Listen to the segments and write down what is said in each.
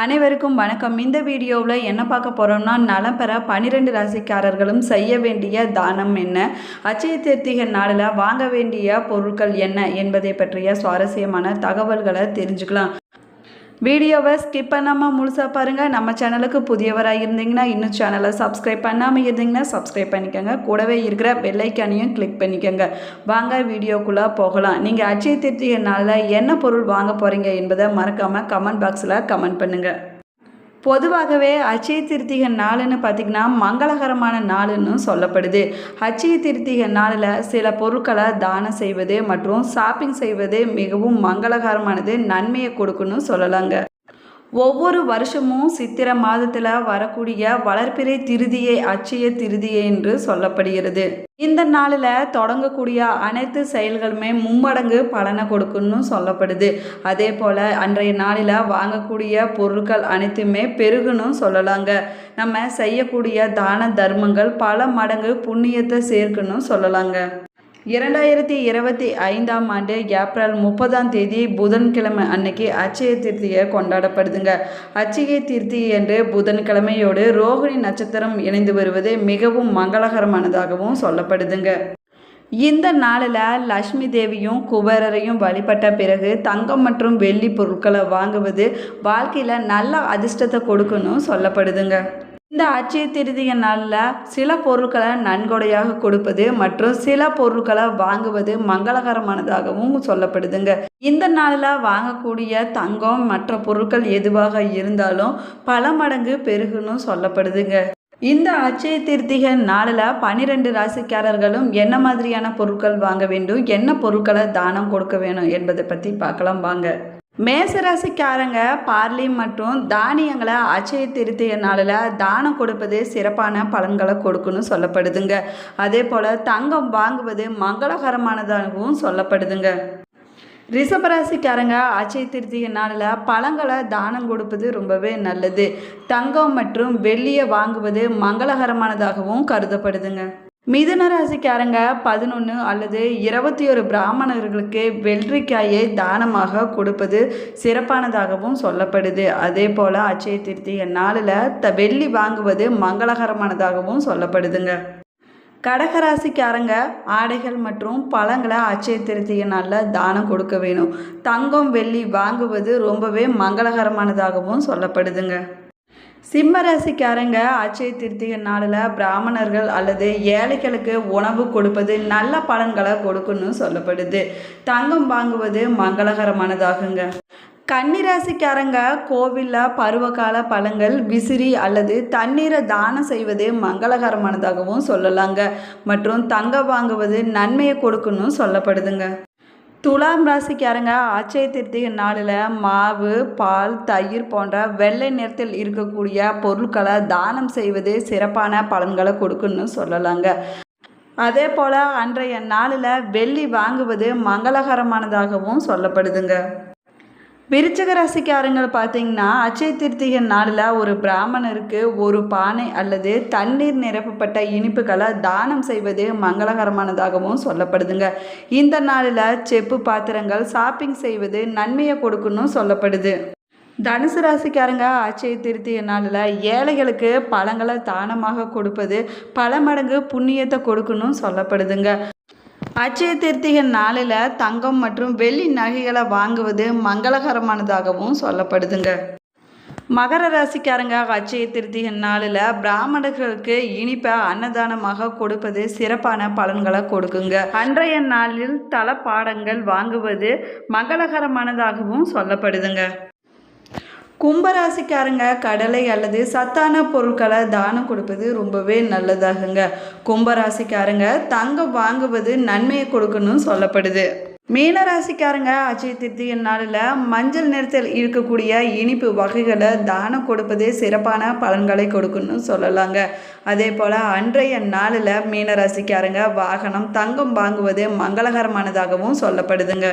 அனைவருக்கும் வணக்கம். இந்த வீடியோவில் என்ன பார்க்க போகிறோம்னா நலம் பெற பன்னிரெண்டு ராசிக்காரர்களும் செய்ய வேண்டிய தானம் என்ன? அச்சய திருத்திகை நாளில் வாங்க வேண்டிய பொருட்கள் என்ன என்பதை பற்றிய சுவாரஸ்யமான தகவல்களை தெரிஞ்சுக்கலாம். வீடியோவை ஸ்கிப் பண்ணாமல் முழுசாக பாருங்கள் நம்ம சேனலுக்கு புதியவராக இருந்தீங்கன்னா இன்னும் சேனலை சப்ஸ்கிரைப் பண்ணாமல் இருந்தீங்கன்னா சப்ஸ்கிரைப் பண்ணிக்கோங்க. கூடவே இருக்கிற பெல்லைக்கானையும் கிளிக் பண்ணிக்கோங்க. வாங்க வீடியோக்குள்ளே போகலாம். நீங்கள் அச்சய திருத்திகை நாளில் என்ன பொருள் வாங்க போகிறீங்க என்பதை மறக்காமல் கமெண்ட் பாக்ஸில் கமெண்ட் பண்ணுங்கள் பொதுவாகவே அச்சய திருத்திகை நாளுன்னு பார்த்திங்கன்னா மங்களகரமான நாளுன்னு சொல்லப்படுது. அச்சய திருத்திகை நாளில் சில பொருட்களை தானம் செய்வது மற்றும் ஷாப்பிங் செய்வது மிகவும் மங்களகரமானது நன்மையை கொடுக்குன்னு சொல்லலாங்க. ஒவ்வொரு வருஷமும் சித்திர மாதத்தில் வரக்கூடிய வளர்ப்பிறை திருதியை அச்சய திருதியை என்று சொல்லப்படுகிறது. இந்த நாளில் தொடங்கக்கூடிய அனைத்து செயல்களுமே மும்மடங்கு பலனை கொடுக்குன்னு சொல்லப்படுது. அதே போல் அன்றைய நாளில் வாங்கக்கூடிய பொருட்கள் அனைத்துமே பெருகுன்னு சொல்லலாங்க. நம்ம செய்யக்கூடிய தான தர்மங்கள் பல மடங்கு புண்ணியத்தை சேர்க்கணும் சொல்லலாங்க. இரண்டாயிரத்தி இருபத்தி ஐந்தாம் ஆண்டு ஏப்ரல் முப்பதாம் தேதி புதன்கிழமை அன்னைக்கு அச்சய திருத்தியை கொண்டாடப்படுதுங்க. அச்சய தீர்த்தி என்று புதன்கிழமையோடு ரோகிணி நட்சத்திரம் இணைந்து வருவது மிகவும் மங்களகரமானதாகவும் சொல்லப்படுதுங்க. இந்த நாளில் லக்ஷ்மி தேவியும் குபேரரையும் வழிபட்ட பிறகு தங்கம் மற்றும் வெள்ளி பொருட்களை வாங்குவது வாழ்க்கையில் நல்ல அதிர்ஷ்டத்தை கொடுக்கணும் சொல்லப்படுதுங்க. இந்த அச்சய திருதிய நாளில் சில பொருட்களை நன்கொடையாக கொடுப்பது மற்றும் சில பொருட்களை வாங்குவது மங்களகரமானதாகவும் சொல்லப்படுதுங்க. இந்த நாளில் வாங்கக்கூடிய தங்கம் மற்ற பொருட்கள் எதுவாக இருந்தாலும் பல மடங்கு பெருகுன்னு சொல்லப்படுதுங்க. இந்த அச்சய திருத்திக நாளில் பன்னிரெண்டு ராசிக்காரர்களும் என்ன மாதிரியான பொருட்கள் வாங்க வேண்டும் என்ன பொருட்களை தானம் கொடுக்க வேணும் என்பதை பற்றி பார்க்கலாம் வாங்க. மேசராசிக்காரங்க பார்லி மற்றும் தானியங்களை அச்சய திருத்திய நாளில் தானம் கொடுப்பது சிறப்பான பலன்களை கொடுக்குன்னு சொல்லப்படுதுங்க. அதே போல் தங்கம் வாங்குவது மங்களகரமானதாகவும் சொல்லப்படுதுங்க. ரிஷபராசிக்காரங்க அச்சய திருத்திய நாளில் பழங்களை தானம் கொடுப்பது ரொம்பவே நல்லது. தங்கம் மற்றும் வெள்ளியை வாங்குவது மங்களகரமானதாகவும் கருதப்படுதுங்க. மிதுன ராசிக்காரங்க பதினொன்று அல்லது இருபத்தி ஒரு பிராமணர்களுக்கு வெள்ளரிக்காயை தானமாக கொடுப்பது சிறப்பானதாகவும் சொல்லப்படுது. அதே போல் அச்சய திருத்திய நாளில் த வெள்ளி வாங்குவது மங்களகரமானதாகவும் சொல்லப்படுதுங்க. கடகராசிக்காரங்க ஆடைகள் மற்றும் பழங்களை அச்சய திருத்திய நாளில் தானம் கொடுக்க வேணும். தங்கம் வெள்ளி வாங்குவது ரொம்பவே மங்களகரமானதாகவும் சொல்லப்படுதுங்க. சிம்ம ராசிக்காரங்க அச்சய திருத்திகை நாளில் பிராமணர்கள் அல்லது ஏழைகளுக்கு உணவு கொடுப்பது நல்ல பலன்களை கொடுக்குன்னு சொல்லப்படுது. தங்கம் வாங்குவது மங்களகரமானதாகுங்க. கன்னிராசிக்காரங்க கோவிலில் பருவகால பழங்கள் விசிறி அல்லது தண்ணீரை தானம் செய்வது மங்களகரமானதாகவும் சொல்லலாங்க. மற்றும் தங்கம் வாங்குவது நன்மையை கொடுக்கணும் சொல்லப்படுதுங்க. துலாம் ராசிக்காரங்க அச்சய திருத்திகை நாளில் மாவு பால் தயிர் போன்ற வெள்ளை நிறத்தில் இருக்கக்கூடிய பொருட்களை தானம் செய்வது சிறப்பான பலன்களை கொடுக்குன்னு சொல்லலாங்க. அதே போல் அன்றைய நாளில் வெள்ளி வாங்குவது மங்களகரமானதாகவும் சொல்லப்படுதுங்க. விருச்சக ராசிக்காரங்கள் பார்த்தீங்கன்னா அச்சய திருத்திகை நாளில் ஒரு பிராமணருக்கு ஒரு பானை அல்லது தண்ணீர் நிரப்பப்பட்ட இனிப்புகளை தானம் செய்வது மங்களகரமானதாகவும் சொல்லப்படுதுங்க. இந்த நாளில் செப்பு பாத்திரங்கள் ஷாப்பிங் செய்வது நன்மையை கொடுக்கணும் சொல்லப்படுது. தனுசு ராசிக்காரங்க அச்சய திருத்திய நாளில் ஏழைகளுக்கு பழங்களை தானமாக கொடுப்பது பல மடங்கு புண்ணியத்தை கொடுக்கணும் சொல்லப்படுதுங்க. அச்சய திருத்திகை நாளில் தங்கம் மற்றும் வெள்ளி நகைகளை வாங்குவது மங்களகரமானதாகவும் சொல்லப்படுதுங்க. மகர ராசிக்காரங்க அச்சய திருத்திகை நாளில் பிராமணர்களுக்கு இனிப்பை அன்னதானமாக கொடுப்பது சிறப்பான பலன்களை கொடுக்குங்க. அன்றைய நாளில் தளப்பாடங்கள் வாங்குவது மங்களகரமானதாகவும் சொல்லப்படுதுங்க. கும்பராசிக்காரங்க கடலை அல்லது சத்தான பொருட்களை தானம் கொடுப்பது ரொம்பவே நல்லதாகுங்க. கும்பராசிக்காரங்க தங்கம் வாங்குவது நன்மையை கொடுக்கணும் சொல்லப்படுது. மீனராசிக்காரங்க அச்சய திருத்திய நாளில் மஞ்சள் நிறத்தில் இருக்கக்கூடிய இனிப்பு வகைகளை தானம் கொடுப்பதே சிறப்பான பலன்களை கொடுக்குன்னு சொல்லலாங்க. அதே போல் அன்றைய நாளில் மீனராசிக்காரங்க வாகனம் தங்கம் வாங்குவது மங்களகரமானதாகவும் சொல்லப்படுதுங்க.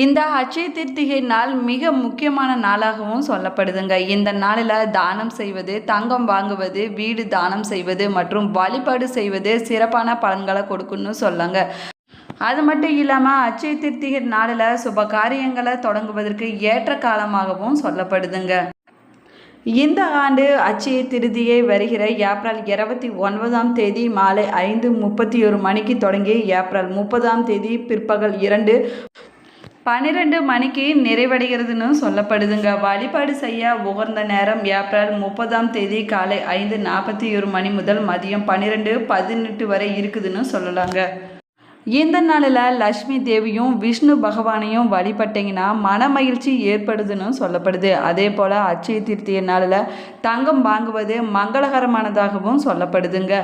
இந்த அச்சய திருத்திகை நாள் மிக முக்கியமான நாளாகவும் சொல்லப்படுதுங்க. இந்த நாளில் தானம் செய்வது தங்கம் வாங்குவது வீடு தானம் செய்வது மற்றும் வழிபாடு செய்வது சிறப்பான பலன்களை கொடுக்குன்னு சொல்லாங்க. அது மட்டும் இல்லாமல் அச்சய திருத்திகை நாளில் சுப காரியங்களை தொடங்குவதற்கு ஏற்ற காலமாகவும் சொல்லப்படுதுங்க. இந்த ஆண்டு அச்சய திருதியை வருகிற ஏப்ரல் இருபத்தி ஒன்பதாம் தேதி மாலை ஐந்து முப்பத்தி ஒரு மணிக்கு தொடங்கி ஏப்ரல் முப்பதாம் தேதி பிற்பகல் இரண்டு பன்னிரெண்டு மணிக்கு நிறைவடைகிறதுன்னு சொல்லப்படுதுங்க. வழிபாடு செய்ய உகந்த நேரம் ஏப்ரல் முப்பதாம் தேதி காலை ஐந்து நாற்பத்தி ஒரு மணி முதல் மதியம் பன்னிரெண்டு பதினெட்டு வரை இருக்குதுன்னு சொல்லலாங்க. இந்த நாளில் லக்ஷ்மி தேவியும் விஷ்ணு பகவானையும் வழிபட்டிங்கன்னா மன மகிழ்ச்சி ஏற்படுதுன்னு சொல்லப்படுது. அதே போல் அச்சய திருத்திய நாளில் தங்கம் வாங்குவது மங்களகரமானதாகவும் சொல்லப்படுதுங்க.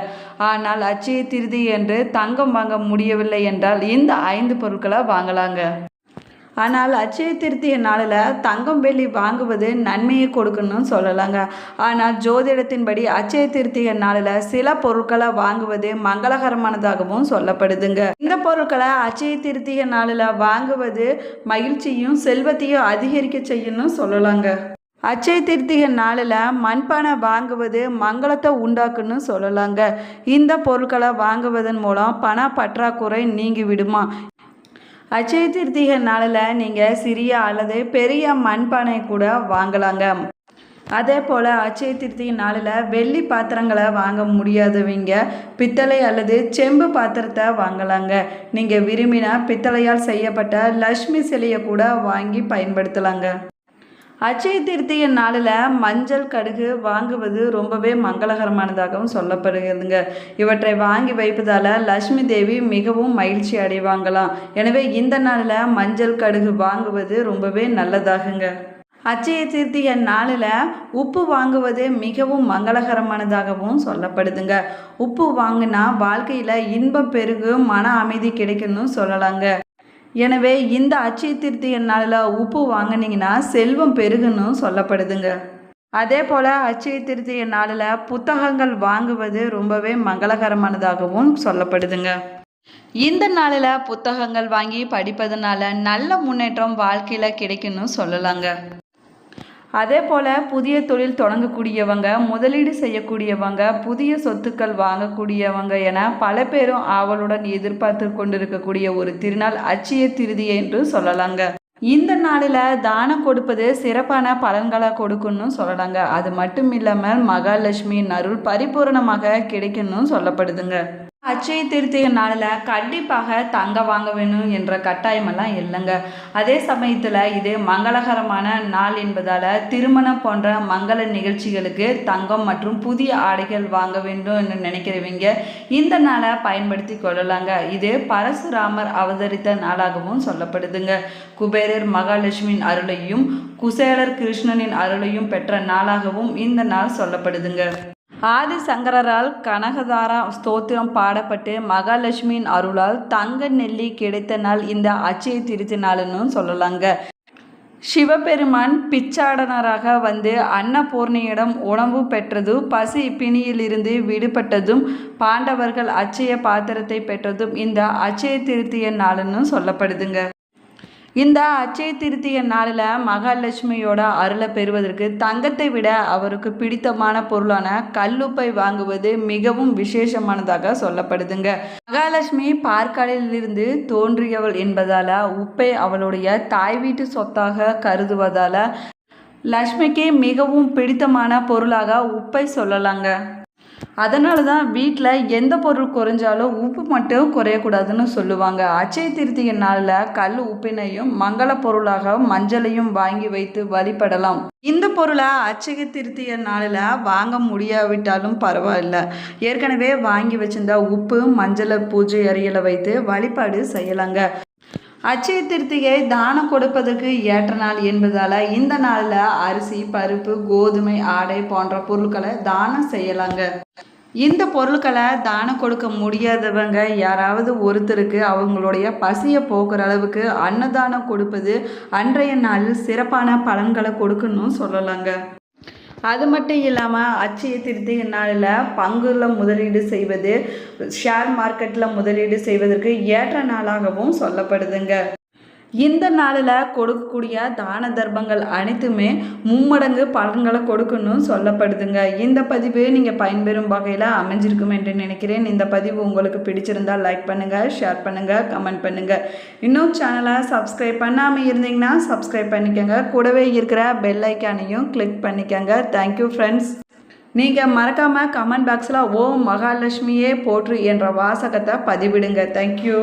ஆனால் அச்சய திருதி என்று தங்கம் வாங்க முடியவில்லை என்றால் இந்த ஐந்து பொருட்களை வாங்கலாங்க. ஆனால் அச்சய திருத்திய நாளில் தங்கம் வெள்ளி வாங்குவது நன்மையை கொடுக்கணும்னு சொல்லலாங்க. ஆனால் ஜோதிடத்தின்படி அச்சய திருத்திய நாளில் சில பொருட்களை வாங்குவது மங்களகரமானதாகவும் சொல்லப்படுதுங்க. இந்த பொருட்களை அச்சய திருத்திய நாளில் வாங்குவது மகிழ்ச்சியும் செல்வத்தையும் அதிகரிக்க செய்யணும்னு சொல்லலாங்க. அச்சய திருத்திக நாளில் மண்பானை வாங்குவது மங்களத்தை உண்டாக்குன்னு சொல்லலாங்க. இந்த பொருட்களை வாங்குவதன் மூலம் பண பற்றாக்குறை நீங்கி விடுமா? அச்சய திருத்திகை நாளில் நீங்கள் சிறிய அல்லது பெரிய மண்பானை கூட வாங்கலாங்க. அதே போல் அச்சய திருத்திகை நாளில் வெள்ளி பாத்திரங்களை வாங்க முடியாதவங்க பித்தளை அல்லது செம்பு பாத்திரத்தை வாங்கலாங்க. நீங்கள் விரும்பினா பித்தளையால் செய்யப்பட்ட லக்ஷ்மி சிலையை கூட வாங்கி பயன்படுத்தலாங்க. அச்சய திருத்திய நாளில் மஞ்சள் கடுகு வாங்குவது ரொம்பவே மங்களகரமானதாகவும் சொல்லப்படுகிறதுங்க. இவற்றை வாங்கி வைப்பதால் லக்ஷ்மி தேவி மிகவும் மகிழ்ச்சி அடைவாங்களாம். எனவே இந்த நாளில் மஞ்சள் கடுகு வாங்குவது ரொம்பவே நல்லதாகுங்க. அச்சய தீர்த்திய நாளில் உப்பு வாங்குவது மிகவும் மங்களகரமானதாகவும் சொல்லப்படுதுங்க. உப்பு வாங்கினா வாழ்க்கையில் இன்பம் பெருகும் மன அமைதி கிடைக்கும்னு சொல்லலாங்க. எனவே இந்த அச்சய திருத்திய நாளில் உப்பு வாங்கினீங்கன்னா செல்வம் பெருகுன்னு சொல்லப்படுதுங்க. அதே போல் அச்சய திருத்திய நாளில் புத்தகங்கள் வாங்குவது ரொம்பவே மங்களகரமானதாகவும் சொல்லப்படுதுங்க. இந்த நாளில் புத்தகங்கள் வாங்கி படிப்பதனால நல்ல முன்னேற்றம் வாழ்க்கையில் கிடைக்குன்னு சொல்லலாங்க. அதே போல் புதிய தொழில் தொடங்கக்கூடியவங்க முதலீடு செய்யக்கூடியவங்க புதிய சொத்துக்கள் வாங்கக்கூடியவங்க என பல பேரும் ஆவலுடன் எதிர்பார்த்து கொண்டிருக்கக்கூடிய ஒரு திருநாள் அச்சய திருதி என்று சொல்லலாங்க. இந்த நாளில் தானம் கொடுப்பது சிறப்பான பலன்களை கொடுக்கணும்னு சொல்லலாங்க. அது மட்டும் இல்லாமல் மகாலட்சுமியின் அருள் பரிபூரணமாக கிடைக்கணும்னு சொல்லப்படுதுங்க. அச்சய திருத்திய நாளில் கண்டிப்பாக தங்க வாங்க வேணும் என்ற கட்டாயமெல்லாம் இல்லைங்க. அதே சமயத்தில் இது மங்களகரமான நாள் என்பதால் திருமணம் போன்ற மங்கள நிகழ்ச்சிகளுக்கு தங்கம் மற்றும் புதிய ஆடைகள் வாங்க வேண்டும் என்று நினைக்கிறவங்க இந்த நாளை பயன்படுத்தி கொள்ளலாங்க. இது பரசுராமர் அவதரித்த நாளாகவும் சொல்லப்படுதுங்க. குபேரர் மகாலட்சுமியின் அருளையும் குசேலர் கிருஷ்ணனின் அருளையும் பெற்ற நாளாகவும் இந்த நாள் சொல்லப்படுதுங்க. ஆதிசங்கரால் கனகதாரா ஸ்தோத்திரம் பாடப்பட்டு மகாலட்சுமியின் அருளால் தங்க நெல்லி கிடைத்த நாள் இந்த அச்சய திருத்தி நாள்னு சொல்லலாங்க. சிவபெருமான் பிச்சாடனராக வந்து அன்னபூர்ணியிடம் உணவு பெற்றது பசி பிணியிலிருந்து விடுபட்டதும் பாண்டவர்கள் அச்சய பாத்திரத்தை பெற்றதும் இந்த அச்சய திருத்திய நாளுன்னு சொல்லப்படுதுங்க. இந்த அச்சய திருத்திய நாளில் மகாலட்சுமியோட அருளை பெறுவதற்கு தங்கத்தை விட அவருக்கு பிடித்தமான பொருளான கல்லுப்பை வாங்குவது மிகவும் விசேஷமானதாக சொல்லப்படுதுங்க. மகாலட்சுமி பார்க்கடலிலிருந்து தோன்றியவள் என்பதால் உப்பை அவளுடைய தாய் வீட்டு சொத்தாக கருதுவதால் லக்ஷ்மிக்கு மிகவும் பிடித்தமான பொருளாக உப்பை சொல்லலாங்க. அதனால தான் வீட்டில் எந்த பொருள் குறைஞ்சாலும் உப்பு மட்டும் குறையக்கூடாதுன்னு சொல்லுவாங்க. அச்சய திருத்திய நாளில் கல் உப்பினையும் மங்கள பொருளாக மஞ்சளையும் வாங்கி வைத்து வழிபடலாம். இந்த பொருளை அச்சய திருத்திய நாளில் வாங்க முடியாவிட்டாலும் பரவாயில்ல. ஏற்கனவே வாங்கி வச்சிருந்தா உப்பு மஞ்சளை பூஜை அறையில் வைத்து வழிபாடு செய்யலாங்க. அச்சய திருத்திகை தானம் கொடுப்பதற்கு ஏற்ற நாள் என்பதால் இந்த நாளில் அரிசி பருப்பு கோதுமை ஆடை போன்ற பொருட்களை தானம் செய்யலாங்க. இந்த பொருட்களை தானம் கொடுக்க முடியாதவங்க யாராவது ஒருத்தருக்கு அவங்களுடைய பசியை போக்குற அளவுக்கு அன்னதானம் கொடுப்பது அன்றைய நாளில் சிறப்பான பலன்களை கொடுக்கணும்னு சொல்லலாங்க. அது மட்டும் இல்லாமல் அச்சய திருத்திய நாளில் பங்குல முதலீடு செய்வது ஷேர் மார்க்கெட்டில் முதலீடு செய்வதற்கு ஏற்ற நாளாகவும் சொல்லப்படுதுங்க. இந்த நாளில் கொடுக்கக்கூடிய தான தர்மங்கள் அனைத்துமே மும்மடங்கு பலன்களை கொடுக்கணும்னு சொல்லப்படுதுங்க. இந்த பதிவு நீங்கள் பயன்பெறும் வகையில் அமைஞ்சிருக்கும் என்று நினைக்கிறேன். இந்த பதிவு உங்களுக்கு பிடிச்சிருந்தால் லைக் பண்ணுங்கள் ஷேர் பண்ணுங்கள் கமெண்ட் பண்ணுங்கள் இன்னும் சேனலை சப்ஸ்கிரைப் பண்ணாமல் இருந்தீங்கன்னா சப்ஸ்கிரைப் பண்ணிக்கோங்க. கூடவே இருக்கிற பெல் ஐக்கானையும் கிளிக் பண்ணிக்கோங்க. தேங்க்யூ ஃப்ரெண்ட்ஸ் நீங்கள் மறக்காமல் கமெண்ட் பாக்ஸில் ஓம் மகாலட்சுமியே போற்று என்ற வாசகத்தை பதிவிடுங்க. தேங்க்யூ